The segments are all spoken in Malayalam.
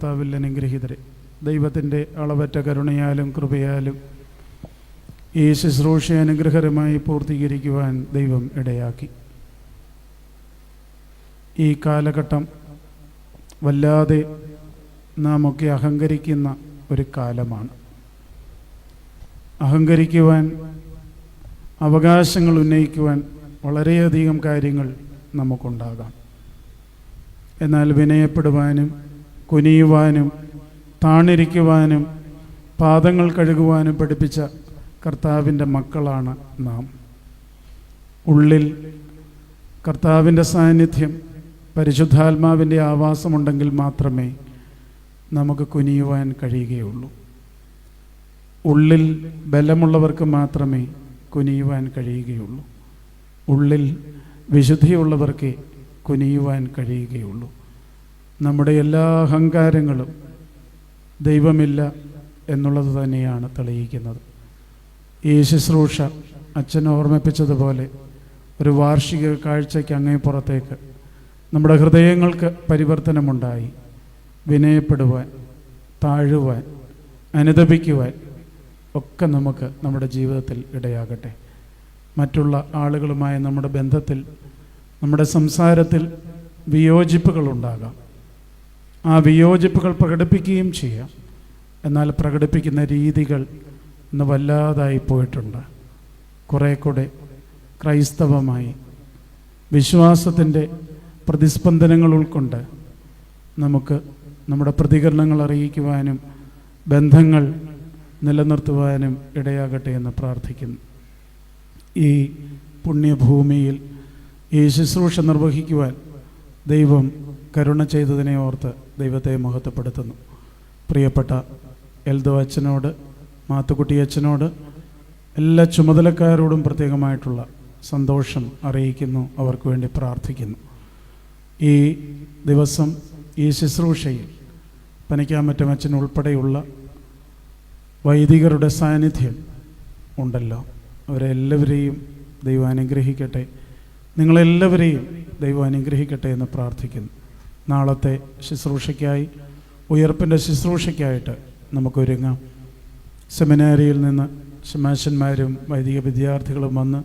കർത്താവിൽ അനുഗ്രഹീതരെ. ദൈവത്തിന്റെ അളവറ്റ കരുണയാലും കൃപയാലും ഈ ശുശ്രൂഷ അനുഗ്രഹരമായി പൂർത്തീകരിക്കുവാൻ ദൈവം ഇടയാക്കി. ഈ കാലഘട്ടം വല്ലാതെ നാം ഒക്കെ അഹങ്കരിക്കുന്ന ഒരു കാലമാണ്. അഹങ്കരിക്കുവാൻ അവകാശങ്ങൾ ഉന്നയിക്കുവാൻ വളരെയധികം കാര്യങ്ങൾ നമുക്കുണ്ടാകാം. എന്നാൽ വിനയപ്പെടുവാനും കുനിയുവാനും താണിരിക്കുവാനും പാദങ്ങൾ കഴുകുവാനും പഠിപ്പിച്ച കർത്താവിന്റെ മക്കളാണ് നാം. ഉള്ളിൽ കർത്താവിന്റെ സാന്നിധ്യം പരിശുദ്ധാത്മാവിന്റെ ആവാസമുണ്ടെങ്കിൽ മാത്രമേ നമുക്ക് കുനിയുവാൻ കഴിയുകയുള്ളൂ. ഉള്ളിൽ ബലമുള്ളവർക്ക് മാത്രമേ കുനിയുവാൻ കഴിയുകയുള്ളൂ. ഉള്ളിൽ വിശുദ്ധിയുള്ളവർക്ക് കുനിയുവാൻ കഴിയുകയുള്ളൂ. നമ്മുടെ എല്ലാ അഹങ്കാരങ്ങളും ദൈവമില്ല എന്നുള്ളത് തന്നെയാണ് തെളിയിക്കുന്നത്. ഈ ശുശ്രൂഷ അച്ഛൻ ഓർമ്മിപ്പിച്ചതുപോലെ ഒരു വാർഷിക കാഴ്ചയ്ക്ക് അങ്ങേ പുറത്തേക്ക് നമ്മുടെ ഹൃദയങ്ങൾക്ക് പരിവർത്തനമുണ്ടായി. വിനയപ്പെടുവാൻ താഴുവാൻ അനുദപിക്കുവാൻ ഒക്കെ നമുക്ക് നമ്മുടെ ജീവിതത്തിൽ ഇടയാകട്ടെ. മറ്റുള്ള ആളുകളുമായ നമ്മുടെ ബന്ധത്തിൽ നമ്മുടെ സംസാരത്തിൽ വിയോജിപ്പുകളുണ്ടാകാം. ആ വിയോജിപ്പുകൾ പ്രകടിപ്പിക്കുകയും ചെയ്യാം. എന്നാൽ പ്രകടിപ്പിക്കുന്ന രീതികൾ ഇന്ന് വല്ലാതായി പോയിട്ടുണ്ട്. കുറേ കൂടെ ക്രൈസ്തവമായി വിശ്വാസത്തിന്റെ പ്രതിസ്പന്ദനങ്ങൾ ഉൾക്കൊണ്ട് നമുക്ക് നമ്മുടെ പ്രതികരണങ്ങൾ അറിയിക്കുവാനും ബന്ധങ്ങൾ നിലനിർത്തുവാനും ഇടയാകട്ടെ എന്ന് പ്രാർത്ഥിക്കുന്നു. ഈ പുണ്യഭൂമിയിൽ ഈ ശുശ്രൂഷ നിർവഹിക്കുവാൻ ദൈവം കരുണ ചെയ്തതിനെ ഓർത്ത് ദൈവത്തെ മഹത്വപ്പെടുത്തുന്നു. പ്രിയപ്പെട്ട എൽദോ അച്ഛനോട് മാത്തുക്കുട്ടി അച്ഛനോട് എല്ലാ ചുമതലക്കാരോടും പ്രത്യേകമായിട്ടുള്ള സന്തോഷം അറിയിക്കുന്നു അവർക്ക് വേണ്ടി പ്രാർത്ഥിക്കുന്നു. ഈ ദിവസം ഈ ശുശ്രൂഷയിൽ പനിക്കാമറ്റം അച്ഛൻ ഉൾപ്പെടെയുള്ള വൈദികരുടെ സാന്നിധ്യം ഉണ്ടല്ലോ. അവരെല്ലാവരെയും ദൈവം അനുഗ്രഹിക്കട്ടെ. നിങ്ങളെല്ലാവരെയും ദൈവം അനുഗ്രഹിക്കട്ടെ എന്ന് പ്രാർത്ഥിക്കുന്നു. നാളത്തെ ശുശ്രൂഷയ്ക്കായി ഉയർപ്പിന്റെ ശുശ്രൂഷയ്ക്കായിട്ട് നമുക്കൊരുങ്ങാം. സെമിനാരിയിൽ നിന്ന് ശമാശന്മാരും വൈദിക വിദ്യാർത്ഥികളും വന്ന്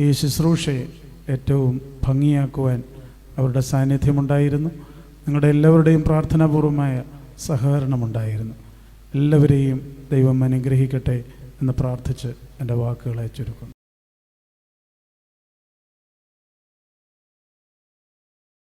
ഈ ശുശ്രൂഷയെ ഏറ്റവും ഭംഗിയാക്കുവാൻ അവരുടെ സാന്നിധ്യമുണ്ടായിരുന്നു. നിങ്ങളുടെ എല്ലാവരുടെയും പ്രാർത്ഥനാപൂർവമായ സഹകരണമുണ്ടായിരുന്നു. എല്ലാവരെയും ദൈവം അനുഗ്രഹിക്കട്ടെ എന്ന് പ്രാർത്ഥിച്ച് എന്റെ വാക്കുകളെ ചുരുക്കുന്നു.